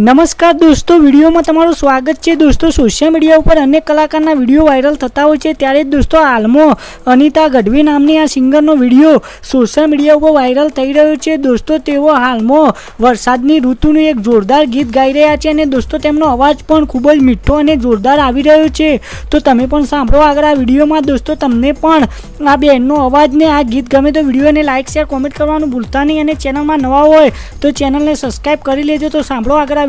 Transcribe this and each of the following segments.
નમસ્કાર દોસ્તો, વિડીયોમાં તમારું સ્વાગત છે. દોસ્તો સોશિયલ મીડિયા ઉપર અનેક કલાકારના વીડિયો વાયરલ થતા હોય છે. ત્યારે જ દોસ્તો, હાલમાં અનિતા ગઢવી નામની આ સિંગરનો વીડિયો સોશિયલ મીડિયા ઉપર વાયરલ થઈ રહ્યો છે. દોસ્તો, તેઓ હાલમાં વરસાદની ઋતુનું એક જોરદાર ગીત ગાઈ રહ્યા છે અને દોસ્તો, તેમનો અવાજ પણ ખૂબ જ મીઠો અને જોરદાર આવી રહ્યો છે. તો તમે પણ સાંભળો આગળ આ વિડીયોમાં. દોસ્તો, તમને પણ આ બેનનો અવાજ ને આ ગીત ગમે તો વિડીયોને લાઇક શેર કોમેન્ટ કરવાનું ભૂલતા નહીં અને ચેનલમાં નવા હોય તો ચેનલને સબસ્ક્રાઈબ કરી લેજો. તો સાંભળો આગળ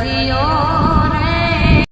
Señor.